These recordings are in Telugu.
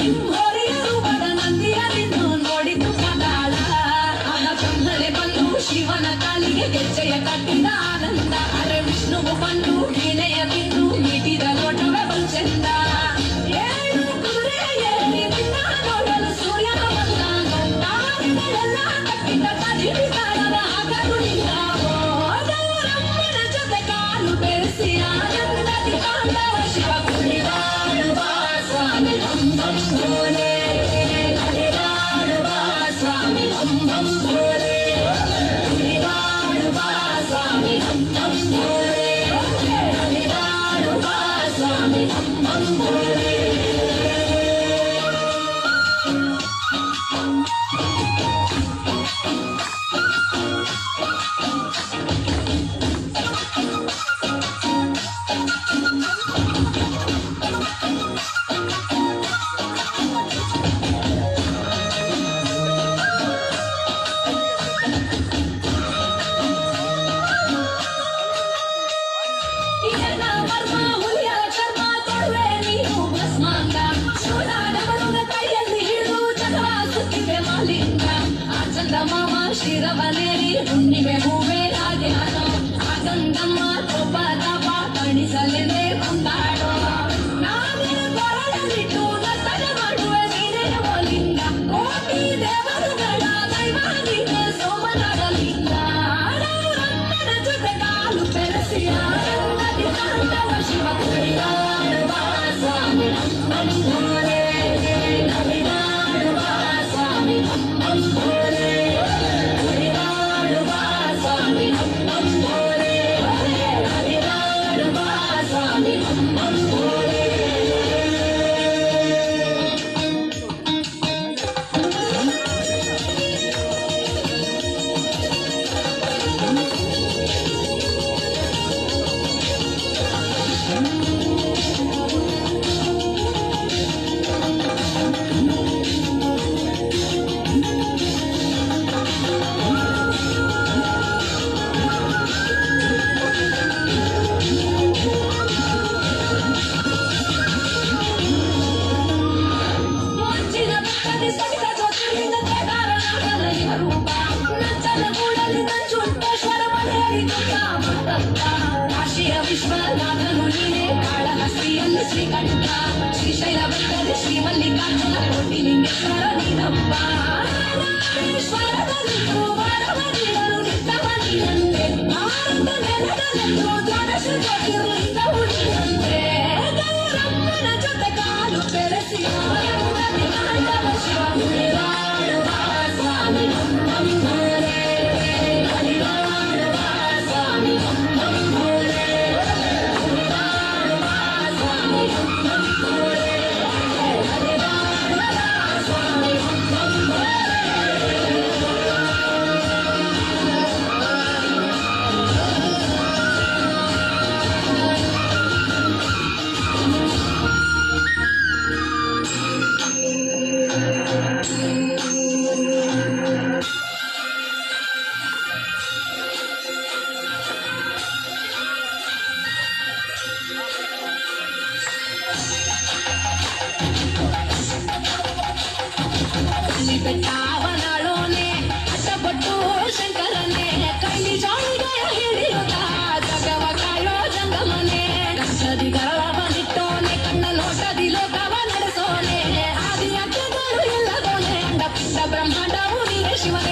you ಶಿರವನೇರಿ ಹುಣ್ಣಿಮೆ ಹೂವೆ శ్రీకంఠ శ్రీశైలవంతన శ్రీ మల్లికార్జున కోటిలింగేశ్వర పెట్టావనలోనే అట్టబొట్టు శంకరనే కళ్ళి జాయిగా ಹಿಡಿಯುತ್ತ ಜಗವಕಾಯ ಜಂಗಮನೆ ಕಷ್ಟದಿ ಗರಳ ಬಂದಿಟ್ಟೋನೆ ಕಣ್ಣ ನೋಟದಿ ಲೋಕವ ನಡೆಸೋನೆ ಆದಿ ಅಗ್ಗದರು ಎಲ್ಲದೋನೆ ಅಂಡ ಪಿಂಡ ಬ್ರಹ್ಮಾಂಡವು ನೀನೇ ಶಿವನೇ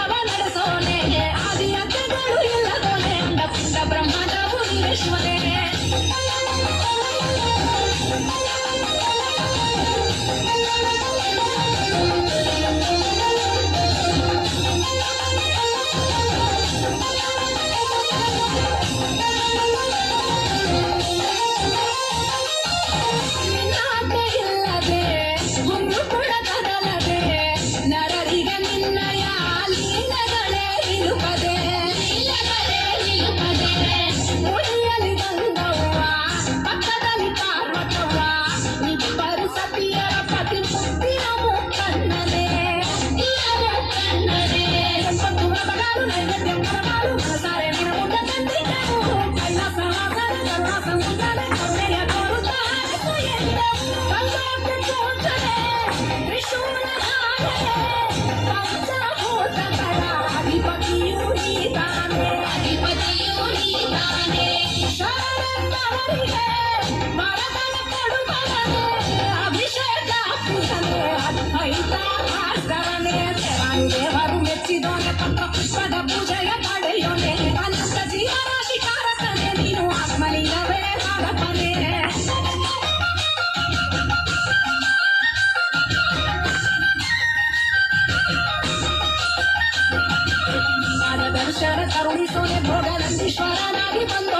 ದರ್ಶನ ಕರುಣಿಸೋನೆ ಭೋಗನಂದೀಶ್ವರನಾಗಿ ಬಂದೋನೆ ನಗರಾಜ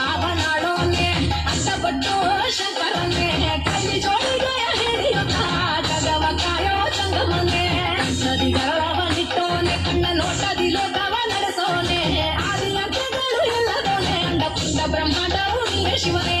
బ్రహ్మాండ శివనే